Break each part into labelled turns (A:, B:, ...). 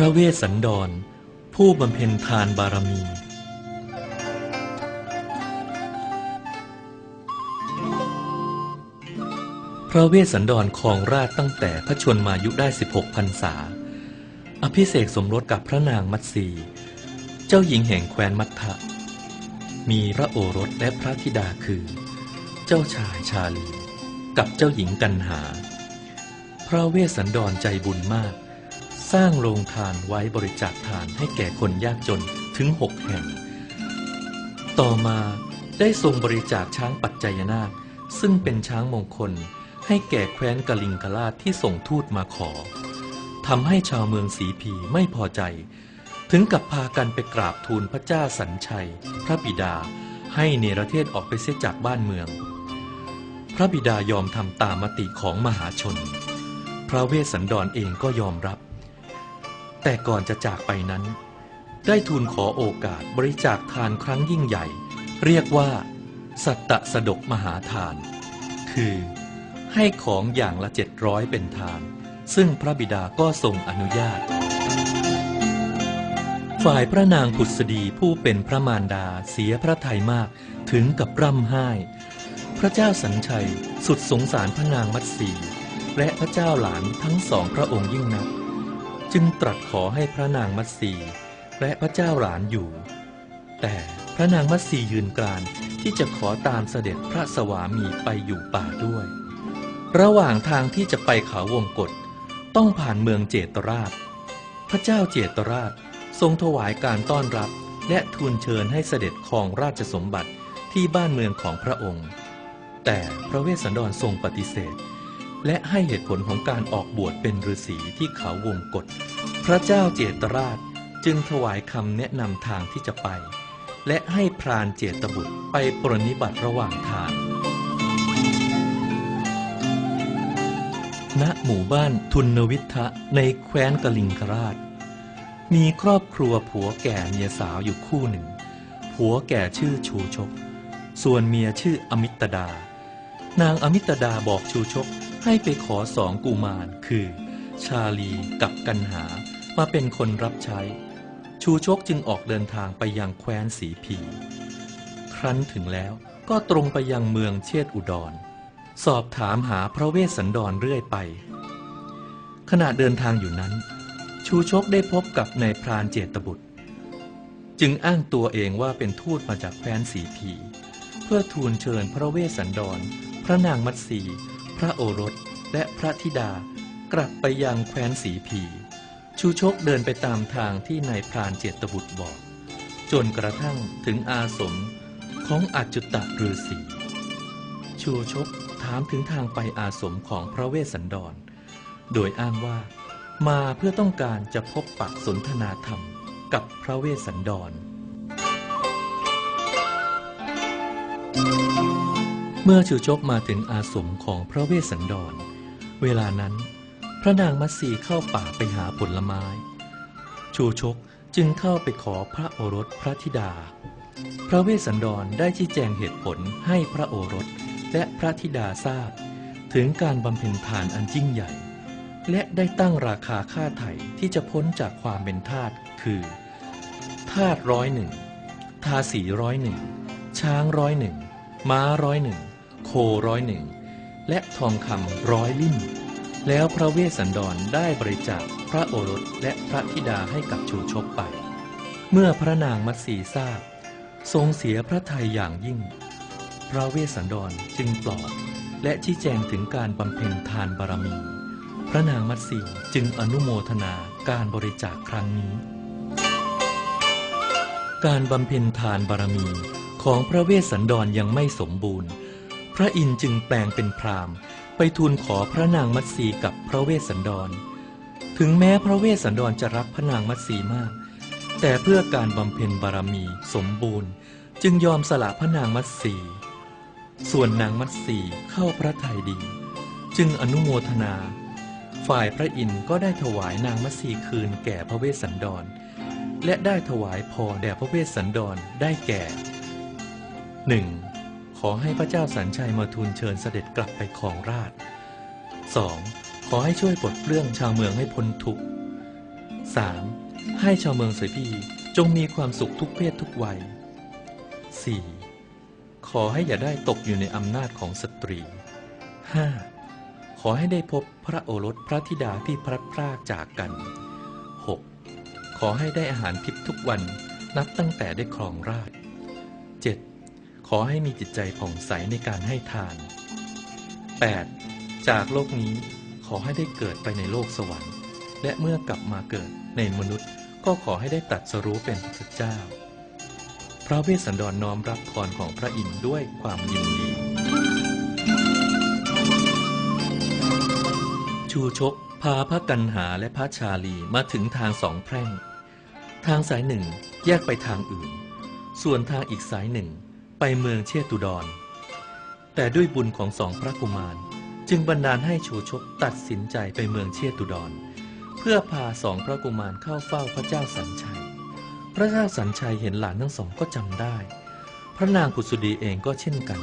A: พระเวสสันดร ผู้บำเพ็ญทานบารมี พระเวสสันดรครองราชตั้งแต่พระชนมายุได้ 16พรรษา อภิเษกสมรสกับพระนางมัตสี เจ้าหญิงแห่งแคว้นมัทธะ มีพระโอรสและพระธิดาคือ เจ้าชายชาลี กับเจ้าหญิงกันหา พระเวสสันดรใจบุญมาก สร้างโรงทานไว้บริจาคทานให้แก่คนยากจนถึงหกแห่ง ต่อมาได้ทรงบริจาคช้างปัจจัยนาค ซึ่งเป็นช้างมงคลให้แก่แคว้นกลิงกลาดที่ส่งทูตมาขอทำให้ชาวเมืองสีพีไม่พอใจ ถึงกับพากันไปกราบทูลพระเจ้าสัญชัย พระบิดาให้เนรเทศออกไปเสียจากบ้านเมือง พระบิดายอมทำตามมติของมหาชน พระเวสสันดรเองก็ยอมรับ แต่ก่อนจะจากไปนั้น ได้ทูลขอโอกาสบริจาคทานครั้งยิ่งใหญ่ เรียกว่า สัตตสดกมหาทาน คือ ให้ของอย่างละเจ็ดร้อยเป็นทาน ซึ่งพระบิดาก็ทรงอนุญาต ฝ่ายพระนางผุษดีผู้เป็นพระมารดาเสียพระทัยมากถึงกับร่ำไห้ พระเจ้าสัญชัยสุดสงสารพระนางมัตสีและพระเจ้าหลานทั้งสองพระองค์ยิ่งนัก จึงตรัสขอให้พระนางมัตสีและพระเจ้าหลานอยู่ แต่พระนางมัตสียืนกรานที่จะขอตามเสด็จพระสวามีไปอยู่ป่าด้วย ระหว่างทางที่จะไปเขาวงกฏต้องผ่านเมืองเจตราช พระเจ้าเจตราชทรงถวายการต้อนรับและทูลเชิญให้เสด็จครองราชสมบัติที่บ้านเมืองของพระองค์ แต่พระเวสสันดรทรงปฏิเสธ และให้เหตุผลของการออกบวชเป็นฤาษีที่เขาวงกฏพระเจ้าเจตราชจึงถวายคำแนะนำทางที่จะไป และให้พรานเจตบุตรไปปรนนิบัติระหว่างทางณหมู่บ้านทุนวิทะในแคว้นกลิงคราช มีครอบครัวผัวแก่เมียสาวอยู่คู่หนึ่ง ผัวแก่ชื่อชูชก ส่วนเมียชื่ออมิตดา นางอมิตดาบอกชูชก ให้ไปขอสองกุมารคือ ชาลีกับกันหามาเป็นคนรับใช้ ชูชกจึงออกเดินทางไปยังแคว้นสีพี ครั้นถึงแล้วก็ตรงไปยังเมืองเชษอุดร สอบถามหาพระเวสสันดรเรื่อยไป ขณะเดินทางอยู่นั้น ชูชกได้พบกับนายพรานเจตบุตร จึงอ้างตัวเองว่าเป็นทูตมาจากแคว้นสีพี เพื่อทูลเชิญพระเวสสันดร พระนางมัตสี พระโอรสและพระธิดากลับไปยังแคว้นสีพีชูชกเดินไปตามทางที่นายพรานเจตบุตรบอก จนกระทั่งถึงอาสมของอาจุตะฤาษีชูชกถามถึงทางไปอาสมของพระเวสสันดร โดยอ้างว่า มาเพื่อต้องการจะพบปักสนทนาธรรมกับพระเวสสันดร เมื่อชูชกมาถึงอาสมของพระเวสสันดร เวลานั้น พระนางมัตสีเข้าป่าไปหาผลไม้ ชูชกจึงเข้าไปขอพระโอรสพระธิดา พระเวสสันดรได้ชี้แจงเหตุผลให้พระโอรสและพระธิดาทราบ ถึงการบำเพ็ญทานอันยิ่งใหญ่ และได้ตั้งราคาค่าไถ่ที่จะพ้นจากความเป็นทาสคือทาสร้อยหนึ่งทาสีร้อยหนึ่งช้างร้อยหนึ่งม้าร้อยหนึ่ง โคร้อยหนึ่งและทองคำร้อยลิ่มแล้วพระเวสสันดรได้บริจาคพระโอรสและพระธิดาให้กับชูชกไป เมื่อพระนางมัตสีทราบ ทรงเสียพระทัยอย่างยิ่ง พระเวสสันดรจึงปลอบและชี้แจงถึงการบำเพ็ญทานบารมี พระนางมัตสีจึงอนุโมทนาการบริจาคครั้งนี้ การบำเพ็ญทานบารมีของพระเวสสันดรยังไม่สมบูรณ์ พระอินทร์จึงแปลงเป็นพรามไปทูลขอพระนางมัตสีกับพระเวสสันดร ถึงแม้พระเวสสันดรจะรักพระนางมัตสีมาก แต่เพื่อการบำเพ็ญบารมีสมบูรณ์ จึงยอมสละพระนางมัตสี ส่วนนางมัตสีเข้าพระทัยดี จึงอนุโมทนา ฝ่ายพระอินทร์ก็ได้ถวายนางมัตสีคืนแก่พระเวสสันดร และได้ถวายพรแด่พระเวสสันดรได้แก่ 1. ขอให้พระเจ้าสัญชัยมาทูลเชิญเสด็จกลับไปครองราช 2. ขอให้ช่วยปลดเปลื้องชาวเมืองให้พ้นทุกข์ 3. ให้ชาวเมืองเสพีจงมีความสุขทุกเพศทุกวัย 4. ขอให้อย่าได้ตกอยู่ในอำนาจของสตรี 5. ขอให้ได้พบพระโอรสพระธิดาที่พลัดพรากจากกัน 6. ขอให้ได้อาหารทิพย์ทุกวันนับตั้งแต่ได้ครองราช 7. ขอให้มีจิตใจผ่องใสในการให้ทาน 8. จากโลกนี้ขอให้ได้เกิดไปในโลกสวรรค์ และเมื่อกลับมาเกิดในมนุษย์ก็ขอให้ได้ตัดสรู้เป็นพระเจ้า พระเวสสันดรน้อมรับพรของพระอินทร์ด้วยความยินดี ชูชกพาพระกันหาและพระชาลีมาถึงทางสองแพร่ง ทางสายหนึ่งแยกไปทางอื่น ส่วนทางอีกสายหนึ่ง ไปเมืองเชตุดร แต่ด้วยบุญของสองพระกุมาร จึงบันดาลให้ชูชกตัดสินใจไปเมืองเชตุดร เพื่อพาสองพระกุมารเข้าเฝ้าพระเจ้าสัญชัย พระเจ้าสัญชัยเห็นหลานทั้งสองก็จำได้ พระนางผุสุดีเองก็เช่นกัน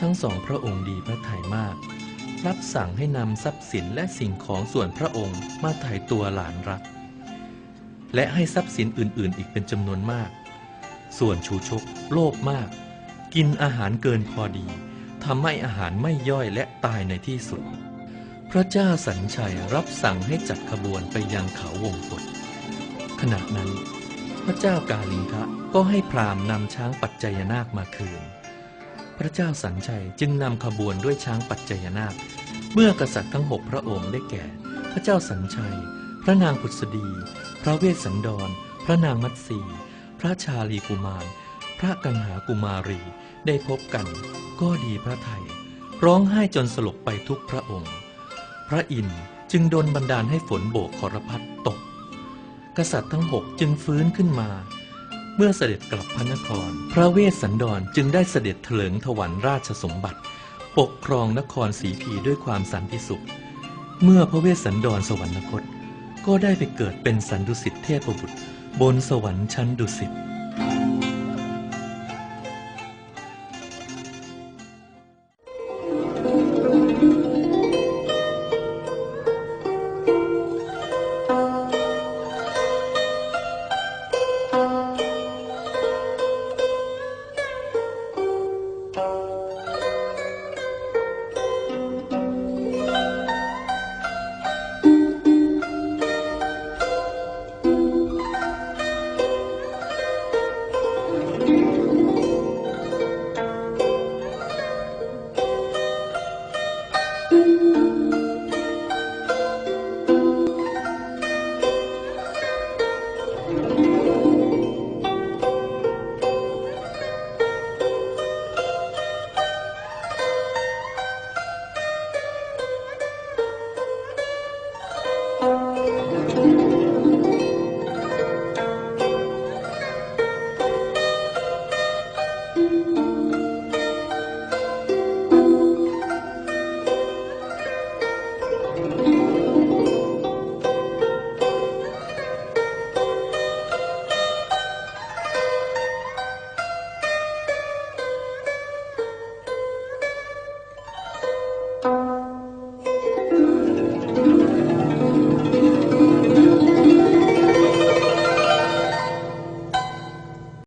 A: ทั้งสองพระองค์ดีพระทัยมาก รับสั่งให้นำทรัพย์สินและสิ่งของส่วนพระองค์มาถ่ายตัวหลานรัก และให้ทรัพย์สินอื่นๆ อีกเป็นจำนวนมาก ส่วนชูชก โลภมาก กินอาหารเกินพอดีทำให้อาหารไม่ย่อยและตายในที่สุด พระเจ้าสัญชัยรับสั่งให้จัดขบวนไปยังเขาวงกฏขณะนั้น พระเจ้ากาลิงคะก็ให้พราหมณ์นำช้างปัจจยนาคมาคืน พระเจ้าสัญชัยจึงนำขบวนด้วยช้างปัจจยนาค เมื่อกษัตริย์ทั้งหกพระองค์ได้แก่ พระเจ้าสัญชัย พระนางผุษดี พระเวสสันดร พระนางมัตสี พระชาลีกุมาร พระกังหากุมารีได้พบกัน ก็ดีพระไทย ร้องไห้จนสลบไปทุกพระองค์ พระอินทร์จึงดลบันดาลให้ฝนโบกขรพัดตก กษัตริย์ทั้งหกจึงฟื้นขึ้นมา เมื่อเสด็จกลับพระนคร พระเวสสันดรจึงได้เสด็จเถลิงถวันราชสมบัติ ปกครองนครสีพีด้วยความสันติสุข เมื่อพระเวสสันดรสวรรคต ก็ได้ไปเกิดเป็นสันดุสิตเทพบุตร บนสวรรค์ชั้นดุสิต